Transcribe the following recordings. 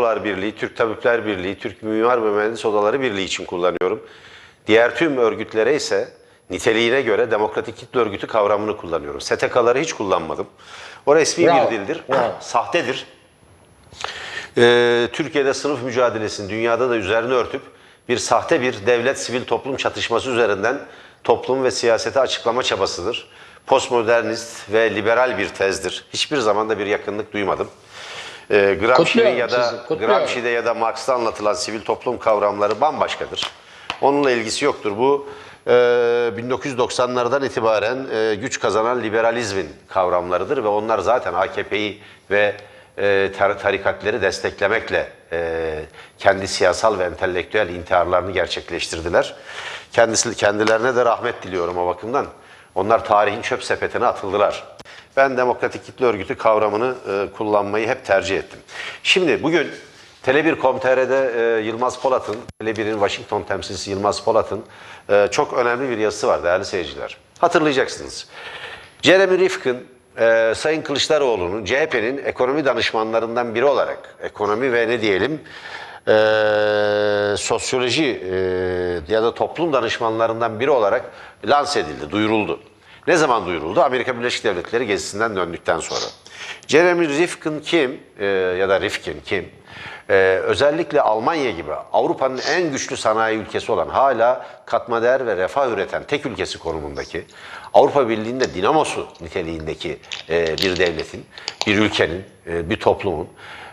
Barolar Birliği, Türk Tabipler Birliği, Türk Mimar ve Mühendis Odaları Birliği için kullanıyorum. Diğer tüm örgütlere ise niteliğine göre demokratik kitle örgütü kavramını kullanıyorum. STK'ları hiç kullanmadım. O resmi Bravo, bir dildir. bravo. Sahtedir. Ee, Türkiye'de sınıf mücadelesini dünyada da üzerine örtüp bir sahte bir devlet sivil toplum çatışması üzerinden toplum ve siyaseti açıklama çabasıdır. Postmodernist ve liberal bir tezdir. Hiçbir zaman da bir yakınlık duymadım. Ee, Gramsci'de ya da sizi. Gramsci'de ya da Marx'ta anlatılan sivil toplum kavramları bambaşkadır. Onunla ilgisi yoktur. Bu e, 1990'lardan itibaren e, güç kazanan liberalizmin kavramlarıdır ve onlar zaten AKP'yi ve e, tar- tarikatları desteklemekle e, kendi siyasal ve entelektüel intiharlarını gerçekleştirdiler. Kendisi kendilerine de rahmet diliyorum o bakımdan. Onlar tarihin çöp sepetine atıldılar. Ben demokratik kitle örgütü kavramını e, kullanmayı hep tercih ettim. Şimdi bugün Tele1.com.tr'de e, Yılmaz Polat'ın, Tele1'in Washington temsilcisi Yılmaz Polat'ın e, çok önemli bir yazısı var değerli seyirciler. Hatırlayacaksınız. Jeremy Rifkin, e, Sayın Kılıçdaroğlu'nun CHP'nin ekonomi danışmanlarından biri olarak, ekonomi ve ne diyelim, e, sosyoloji e, ya da toplum danışmanlarından biri olarak lanse edildi, duyuruldu. Ne zaman duyuruldu? Amerika Birleşik Devletleri gezisinden döndükten sonra. Jeremy Rifkin kim e, ya da Rifkin kim? E, özellikle Almanya gibi Avrupa'nın en güçlü sanayi ülkesi olan hala katma değer ve refah üreten tek ülkesi konumundaki Avrupa Birliği'nde dinamosu niteliğindeki e, bir devletin, bir ülkenin, e, bir toplumun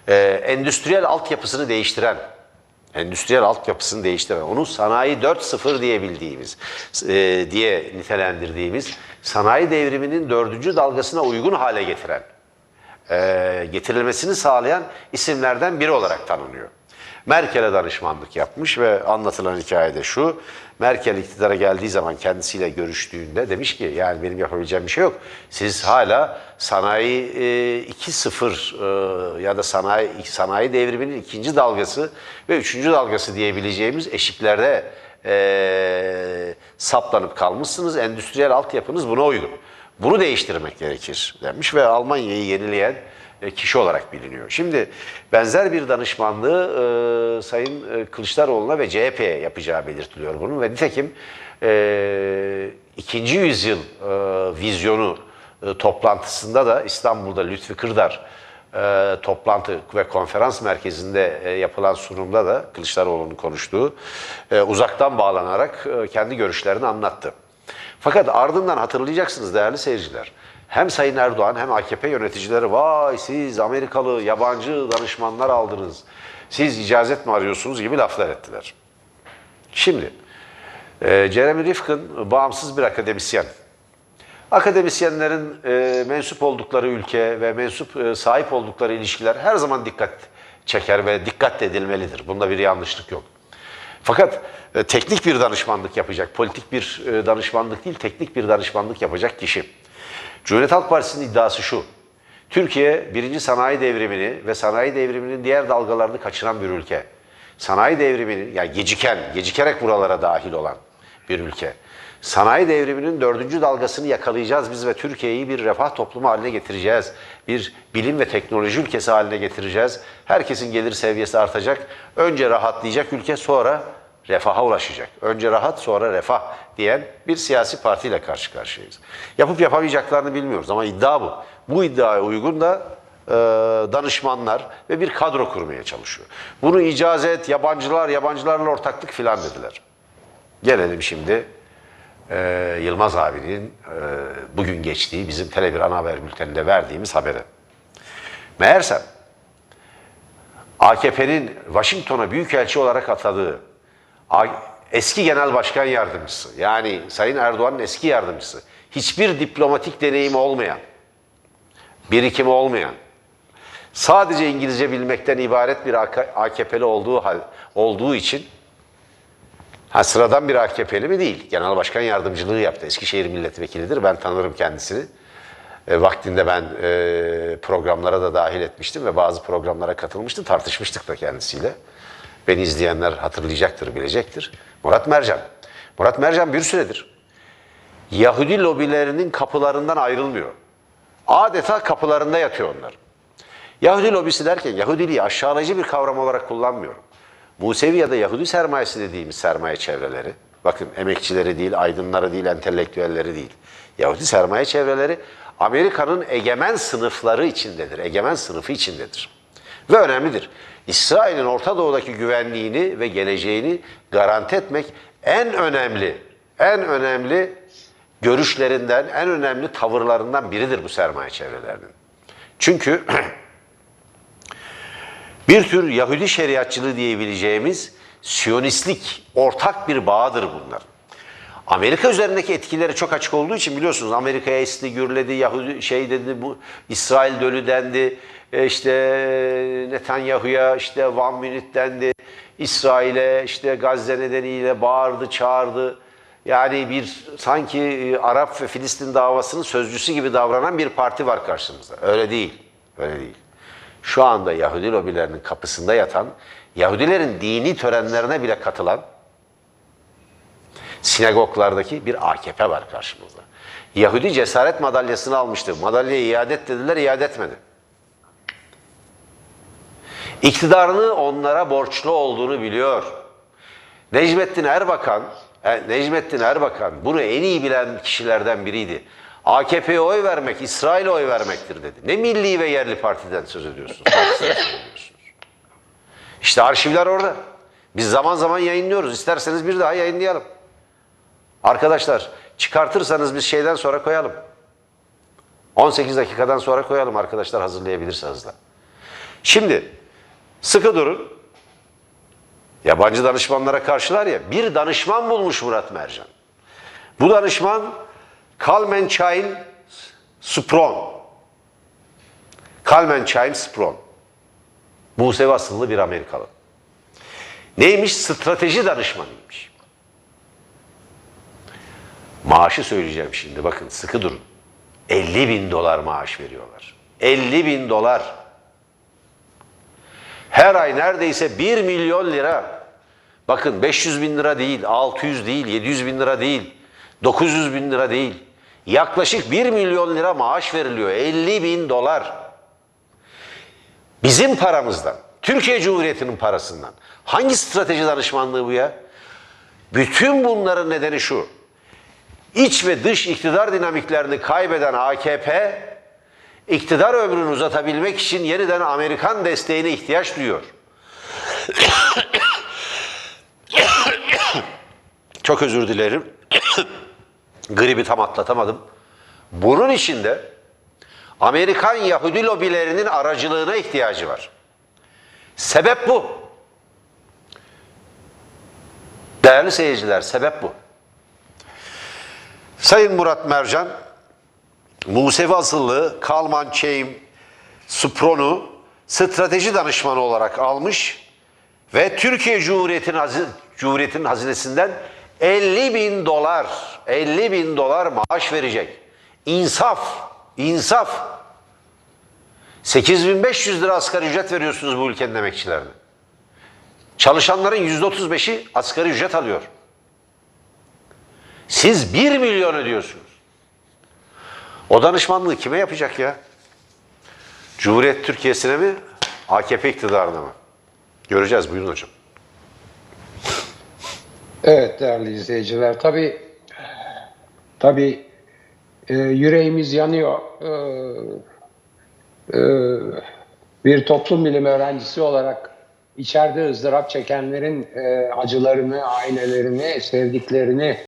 e, endüstriyel altyapısını değiştiren endüstriyel altyapısını değiştiren, onu sanayi 4.0 diye bildiğimiz, e, diye nitelendirdiğimiz sanayi devriminin dördüncü dalgasına uygun hale getiren, e, getirilmesini sağlayan isimlerden biri olarak tanınıyor. Merkel'e danışmanlık yapmış ve anlatılan hikayede şu. Merkel iktidara geldiği zaman kendisiyle görüştüğünde demiş ki yani benim yapabileceğim bir şey yok. Siz hala sanayi e, 2.0 e, ya da sanayi sanayi devriminin ikinci dalgası ve üçüncü dalgası diyebileceğimiz eşiklerde e, saplanıp kalmışsınız. Endüstriyel altyapınız buna uygun. Bunu değiştirmek gerekir demiş ve Almanya'yı yenileyen e, kişi olarak biliniyor. Şimdi benzer bir danışmanlığı e, Sayın e, Kılıçdaroğlu'na ve CHP'ye yapacağı belirtiliyor bunun ve nitekim e, ikinci yüzyıl e, vizyonu e, toplantısında da İstanbul'da Lütfi Kırdar e, toplantı ve konferans merkezinde e, yapılan sunumda da Kılıçdaroğlu'nun konuştuğu e, uzaktan bağlanarak e, kendi görüşlerini anlattı. Fakat ardından hatırlayacaksınız değerli seyirciler. Hem Sayın Erdoğan hem AKP yöneticileri vay siz Amerikalı yabancı danışmanlar aldınız. Siz icazet mi arıyorsunuz gibi laflar ettiler. Şimdi e, Jeremy Rifkin bağımsız bir akademisyen. Akademisyenlerin e, mensup oldukları ülke ve mensup e, sahip oldukları ilişkiler her zaman dikkat çeker ve dikkat edilmelidir. Bunda bir yanlışlık yok. Fakat e, teknik bir danışmanlık yapacak, politik bir e, danışmanlık değil, teknik bir danışmanlık yapacak kişi. Cumhuriyet Halk Partisi'nin iddiası şu. Türkiye birinci sanayi devrimini ve sanayi devriminin diğer dalgalarını kaçıran bir ülke. Sanayi devriminin, yani geciken, gecikerek buralara dahil olan bir ülke. Sanayi devriminin dördüncü dalgasını yakalayacağız biz ve Türkiye'yi bir refah toplumu haline getireceğiz. Bir bilim ve teknoloji ülkesi haline getireceğiz. Herkesin gelir seviyesi artacak. Önce rahatlayacak ülke sonra refaha ulaşacak. Önce rahat sonra refah diyen bir siyasi partiyle karşı karşıyayız. Yapıp yapamayacaklarını bilmiyoruz ama iddia bu. Bu iddiaya uygun da e, danışmanlar ve bir kadro kurmaya çalışıyor. Bunu icazet, yabancılar, yabancılarla ortaklık filan dediler. Gelelim şimdi e, Yılmaz abinin e, bugün geçtiği bizim Tele1 ana haber bülteninde verdiğimiz habere. Meğersem AKP'nin Washington'a büyükelçi olarak atadığı eski genel başkan yardımcısı yani Sayın Erdoğan'ın eski yardımcısı hiçbir diplomatik deneyimi olmayan, birikimi olmayan, sadece İngilizce bilmekten ibaret bir AK- AKP'li olduğu hal, olduğu için Ha sıradan bir AKP'li mi değil. Genel başkan yardımcılığı yaptı. Eskişehir milletvekilidir. Ben tanırım kendisini. E, vaktinde ben e, programlara da dahil etmiştim ve bazı programlara katılmıştım. Tartışmıştık da kendisiyle. Beni izleyenler hatırlayacaktır, bilecektir. Murat Mercan. Murat Mercan bir süredir Yahudi lobilerinin kapılarından ayrılmıyor. Adeta kapılarında yatıyor onlar. Yahudi lobisi derken Yahudiliği aşağılayıcı bir kavram olarak kullanmıyorum. Musevi ya da Yahudi sermayesi dediğimiz sermaye çevreleri, bakın emekçileri değil, aydınları değil, entelektüelleri değil. Yahudi sermaye çevreleri Amerika'nın egemen sınıfları içindedir, egemen sınıfı içindedir. Ve önemlidir. İsrail'in Orta Doğu'daki güvenliğini ve geleceğini garanti etmek en önemli, en önemli görüşlerinden, en önemli tavırlarından biridir bu sermaye çevrelerinin. Çünkü bir tür Yahudi şeriatçılığı diyebileceğimiz Siyonistlik ortak bir bağdır bunlar. Amerika üzerindeki etkileri çok açık olduğu için biliyorsunuz Amerika'ya esti gürledi, Yahudi şey dedi bu İsrail dölü dendi. E işte Netanyahu'ya işte one minute dendi. İsrail'e işte Gazze nedeniyle bağırdı, çağırdı. Yani bir sanki e, Arap ve Filistin davasının sözcüsü gibi davranan bir parti var karşımızda. Öyle değil. Öyle değil. Şu anda Yahudi lobilerinin kapısında yatan, Yahudilerin dini törenlerine bile katılan sinagoglardaki bir AKP var karşımızda. Yahudi cesaret madalyasını almıştı. Madalyayı iade et dediler, iade etmedi. İktidarını onlara borçlu olduğunu biliyor. Necmettin Erbakan, e, Necmettin Erbakan bunu en iyi bilen kişilerden biriydi. AKP'ye oy vermek, İsrail'e oy vermektir dedi. Ne milli ve yerli partiden söz ediyorsunuz? partisinden söz ediyorsunuz. İşte arşivler orada. Biz zaman zaman yayınlıyoruz. İsterseniz bir daha yayınlayalım. Arkadaşlar çıkartırsanız biz şeyden sonra koyalım. 18 dakikadan sonra koyalım arkadaşlar hazırlayabilirse hızla. Şimdi sıkı durun. Yabancı danışmanlara karşılar ya bir danışman bulmuş Murat Mercan. Bu danışman Kalmenchain Spron. Kalmenchain Spron. Musevi asıllı bir Amerikalı. Neymiş? Strateji danışmanıymış. Maaşı söyleyeceğim şimdi bakın sıkı durun. 50 bin dolar maaş veriyorlar. 50 bin dolar. Her ay neredeyse 1 milyon lira. Bakın 500 bin lira değil, 600 değil, 700 bin lira değil, 900 bin lira değil. Yaklaşık 1 milyon lira maaş veriliyor. 50 bin dolar. Bizim paramızdan, Türkiye Cumhuriyeti'nin parasından. Hangi strateji danışmanlığı bu ya? Bütün bunların nedeni şu. İç ve dış iktidar dinamiklerini kaybeden AKP, iktidar ömrünü uzatabilmek için yeniden Amerikan desteğine ihtiyaç duyuyor. Çok özür dilerim. Gribi tam atlatamadım. Bunun için de Amerikan Yahudi lobilerinin aracılığına ihtiyacı var. Sebep bu. Değerli seyirciler, sebep bu. Sayın Murat Mercan, Musevi asıllı Kalman Çeyim Spron'u strateji danışmanı olarak almış ve Türkiye Cumhuriyeti'nin hazi- Cumhuriyeti'nin hazinesinden 50 bin dolar, 50 bin dolar maaş verecek. İnsaf, insaf. 8500 lira asgari ücret veriyorsunuz bu ülkenin emekçilerine. Çalışanların %35'i asgari ücret alıyor. Siz 1 milyon ödüyorsunuz. O danışmanlığı kime yapacak ya? Cumhuriyet Türkiye'sine mi? AKP iktidarına mı? Göreceğiz. Buyurun hocam. Evet değerli izleyiciler tabi tabi e, yüreğimiz yanıyor. E, e, bir toplum bilimi öğrencisi olarak içeride ızdırap çekenlerin e, acılarını, ailelerini, sevdiklerini